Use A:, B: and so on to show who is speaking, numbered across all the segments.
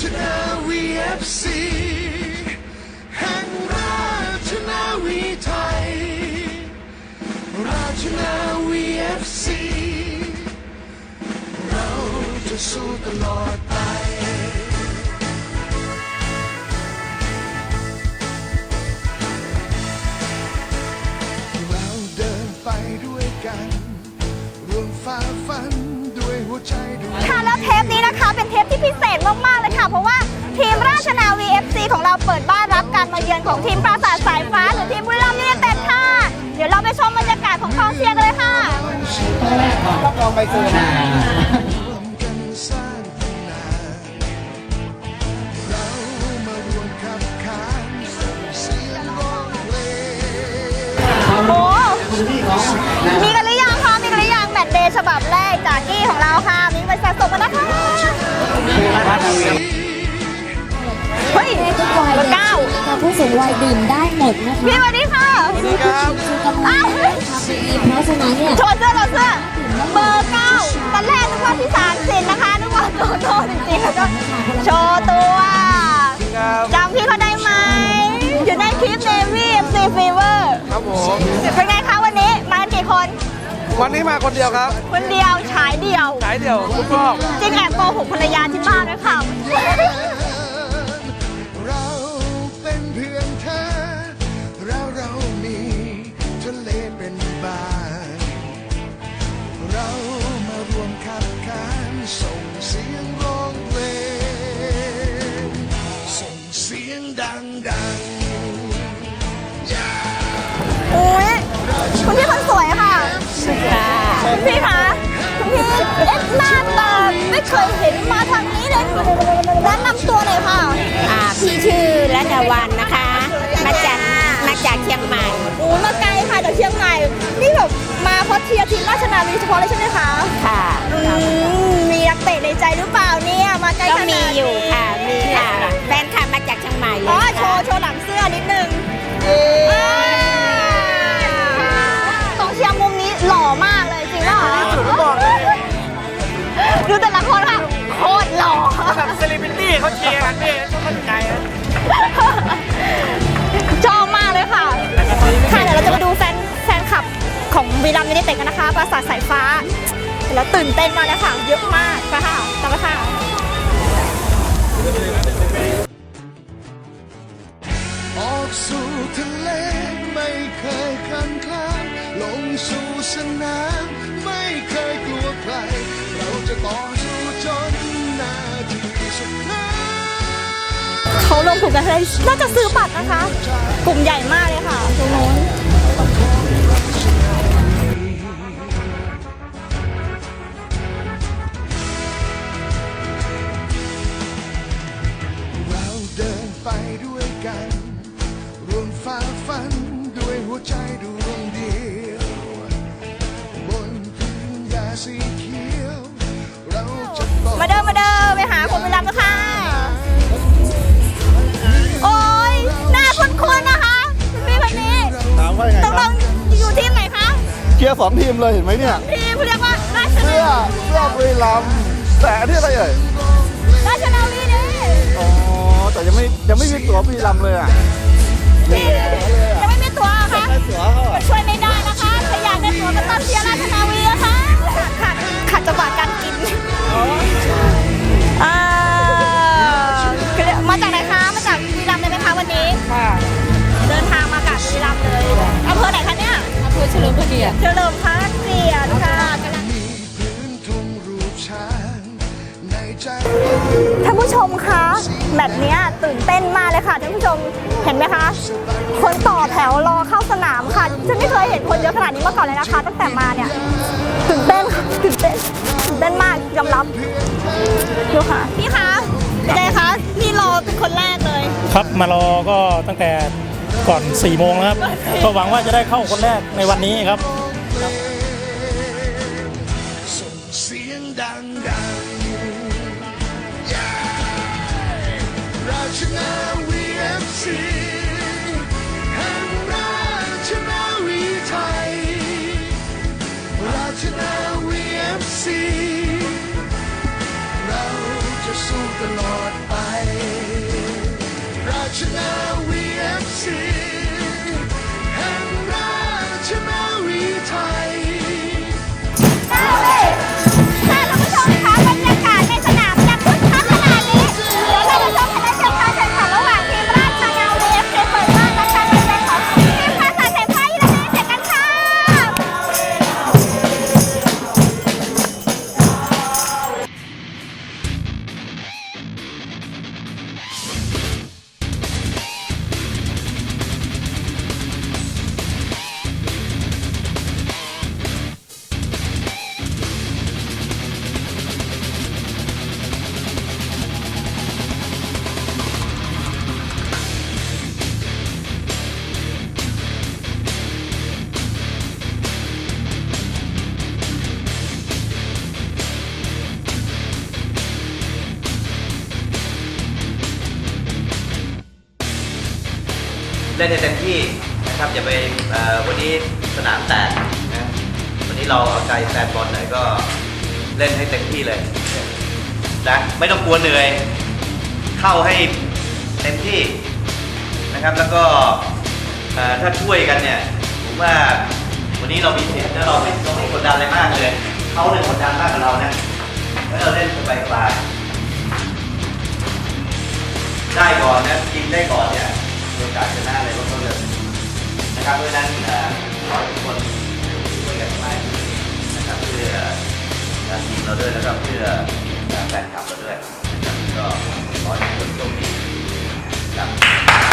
A: ชนา VFC แห่งราชนาวีไทย ราชนา VFC เราจะสู้ตลอดไปเราเดินไปด้วยกัน รวมฝ่าฟันด้วยหัวใจด้วย
B: ค่ะแล้ว เทปที่พิเศษมาก ๆ เลยค่ะ เพราะว่าทีมราชนาวี FC ของเราเปิดบ้านรับการมาเยือนของทีมปราสาทสายฟ้า หรือทีมบุรีรัมย์ยูไนเต็ดค่ะ เดี๋ยวเราไปชมบรรยากาศของกองเชียร์กันเลยค่ะ
C: รับรองไปเจ
B: อนะ
C: ราชนาวี
B: เฮ้ย
D: ทุกวัย
B: เบอร์เก้า
D: ค่ะผู้สูงวัยดื่มได้หมดนะคะ
B: พี่สวัสดีค่ะ
D: คือกำลังทำดีเพราะฉะนั้นเนี่ย
B: โชว์เสื้อโชว์เสื้อเบอร์เก้าตอนแรกนึกว่าพี่สารสินนะคะนึกว่าโตโตจริงๆแล้วก็โชว์ตัวจำพี่เขาได้ไหมอยู่ในคลิป Navy FC Fever
E: ครับผม
B: เป็นไงคะวันนี้มากันกี่คน
E: วันนี้มาคนเดียวครับ
B: คนเดียวฉายเดียว
E: สายเดียวทุกรอบ
B: จริงแอบโกหกภรรยาที่บ้านด้วยค่ะ
A: เค
B: ยเห็นมาทางนี้เลยแนะนำตัวหน่อยค่ะ
F: อ่าพี่ชื่อรัตวันนะคะ มาจากมาจากเชียงใหม่
B: โอ้ยมาไกลค่ะจากเชียงใหม่ นี่แบบมาเพราะเชียร์ทีมราชนาวีเฉพาะเลยใช่ไหมคะ
F: ค่ะ
B: อืมมีนักเตะในใจหรือเปล่าเนี่ยมาไกล
F: ก็
B: ขนาด
F: มี
B: นี้
F: อยู่ค่ะ มีค่ะ แฟนคลับมาจากเชียงใหม่เล
B: อ๋อยโช
F: ค่ะ
B: ว์โชว์หลังเสื้ เซ
E: เลบริตี้เขาเชียร์กันพี่ต้องเข้าใจนะ
B: ชอบมากเลยค่ะ ค่ะเดี๋ยวเราจะมาดูแฟนแฟนคลับของวีรัมย์ยูไนเต็ดกันนะคะ ปราสาทสายฟ้าแล้วตื่นเต้นมากเลยค่ะ เยอะมากไปค่ะตามไปค่ะ
A: ออกสู่ทะเลไม่เคยคันคลานลงสู่สนาม เขา
B: ลงกลุ่มกันเลยน่าจะซื้อบัตรนะคะ กลุ่มใหญ่มากเลยค่ะตรงโน้น
C: เลยเห็นไหมเนี่ย
B: ทีมเรียกว่าราช
C: เสื้อ
B: นา
C: เสื้อบุรีรัมย์แต่อันนี้อะไรเอ่ย
B: ราชนาวีเนี่ย
C: อ๋อแต่ยังไม่ยังไม่มีตั๋วบุรีรัมย์เลยอะ
B: นี่ยังไม่มีตัวเหรอคะ
C: ได้ตั๋วเขาอะ
B: ช่วยไม่ได้นะคะถ้าอยากได้ตัวก็ต้องเชียร์ราชนาวีนะคะขาดขาดจังหวะการกินอ่ามาจากไหนคะมาจากบุรีรัมย์เลยไหมคะวันนี้
F: ค่ะ
B: เดินทางมาจากบุรีรัมย์เลยอำเภอไหนคะ เนี่ย
F: อำเภอเฉลิมพระเกียรติ
B: เฉลิมพระเกียรติค่ะ
A: มีพื้นทุ่งรูปช้างในใจ
B: ท่านผู้ชมคะแบบเนี้ยตื่นเต้นมากเลยค่ะท่านผู้ชมเห็นไหมคะ คนต่อแถวรอเข้าสนามค่ะฉันไม่เคยเห็นคนเยอะขนาดนี้มาก่อนเลยนะคะ ตั้งแต่มาเนี่ยตื่นเต้นค่ะตื่นเต้นตื่นเต้นมากยอมรับดูค่ะพี่คะเป็นไงคะนี่รอเป็นคนแรกเลย
G: ครับมารอก็ตั้งแต่ ก่อน4โมงแล้วครับ ก็หวังว่าจะได้เข้าคนแรกในวันนี้ครับ
A: ส่งเสียงดังดังราชนา VFC เล่
H: นให้เต็มที่นะครับอย่าไปวันนี้สนามแตกนะวันนี้เราเอาใจแฟนบอลหน่อยก็เล่นให้เต็มที่เลยนะไม่ต้องกลัวเหนื่อย เข้าให้เต็มที่นะครับ แล้วก็ถ้าช่วยกันเนี่ยผมว่าวันนี้เรามีสิทธิ์แล้วเราไม่ต้องไม่กดดันอะไรมากเลยเขาเนี่ยกดดันมากกว่าเรานะแล้วเราเล่นสบายสบายๆได้ก่อนนะยิงได้ก่อนเนี่ย มีโอกาสชนะเลยก็ต้องเลยนะครับเพราะฉะนั้นเอ่อขอทุกคนช่วยกันมากนะครับเพื่อเอ่อทีมเราด้วยแล้วก็เพื่อเอ่อแฟนคลับเราด้วยนะครับก็ขอให้ทุกคนโชคดีครับ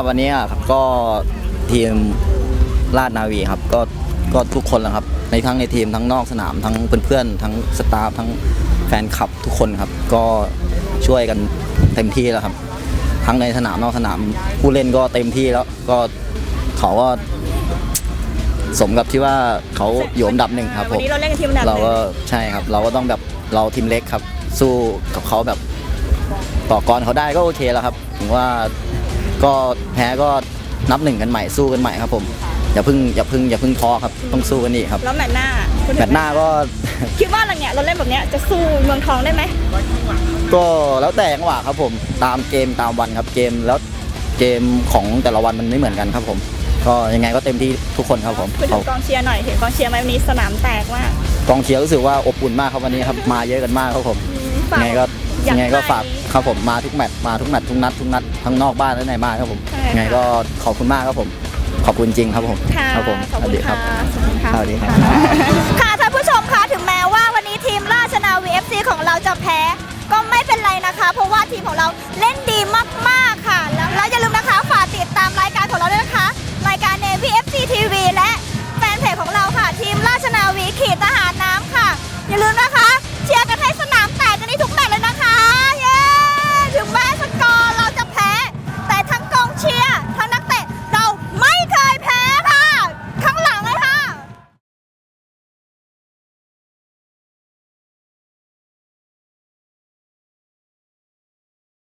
I: รับวันนี้อะครับก็ทีมราชนาวีครับก็ก็ทุกคนแหละครับ ในทั้งในทีมทั้งนอกสนามทั้งเพื่อนๆทั้งสตาฟทั้งแฟนคลับทุกคนครับ ก็ช่วยกันเต็มที่แล้วครับ ทั้งในสนามนอกสนามผู้เล่นก็เต็มที่แล้วก็เขาก็สมกับที่ว่าเขาอยู่อันดับหนึ่งครับผ
B: วัน
I: ม
B: นี้เราเล่นกับทีมอันดับห
I: เรา
B: นึ่ง
I: ก็ใช่ครับ เราก็ต้องแบบเราทีมเล็กครับ สู้กับเขาแบบต่อกรเขาได้ก็โอเคแล้วครับถึงว่า ก็แพ้ก็นับหนึ่งกันใหม่สู้กันใหม่ครับผมอย่าเพิ่งอย่าเพิ่งอย่าเพิ่งท้อครับต้องสู้กันอีกครับ
B: แล้วแมตช์หน้าคุณ
I: แมตช์หน้าก็
B: คิดว่าอะไรเนี่ยเราเล่นแบบเนี้ยจะสู้เมืองทองได้ไหม
I: ก็แล้วแต่จังหวะครับผมตามเกมตามวันครับเกมแล้วเกมของแต่ละวันมันไม่เหมือนกันครับผม ก็ยังไงก็เต็มที่ทุกคนครับผม
B: พูดถึงกองเชียร์หน่อยเห็นกองเชียร์ไหมวันนี้สนามแตกมาก
I: กองเชียร์รู้สึกว่าอบอุ่นมากครับวันนี้ครับมาเยอะกันมากครับผม
B: ฝาก
I: ยังไงก็
B: อยาก
I: ยังไงก็
B: ให้
I: ฝาก ครับผมมาทุกแมตช์มาทุกแมตช์ทุกนัดทุกนัดทั้งนอกบ้านและในบ้านครับผม
B: ใช่ค่ะ
I: ยังไงก็ขอบคุณมากครับผม ขอบคุณจริงครับผม
B: ค่ะ
I: ครับผม
B: ขอบคุณ
I: สวัสดีครั
B: ค่ะ
I: บ
B: สวัสดีค่ะ
I: สวัสดีครับ
B: ค่ะท่านผู้ชมคะถึงแม้ว่าวันนี้ทีมราชนาวี FC ของเราจะแพ้ ก็ไม่เป็นไรนะคะ เพราะว่า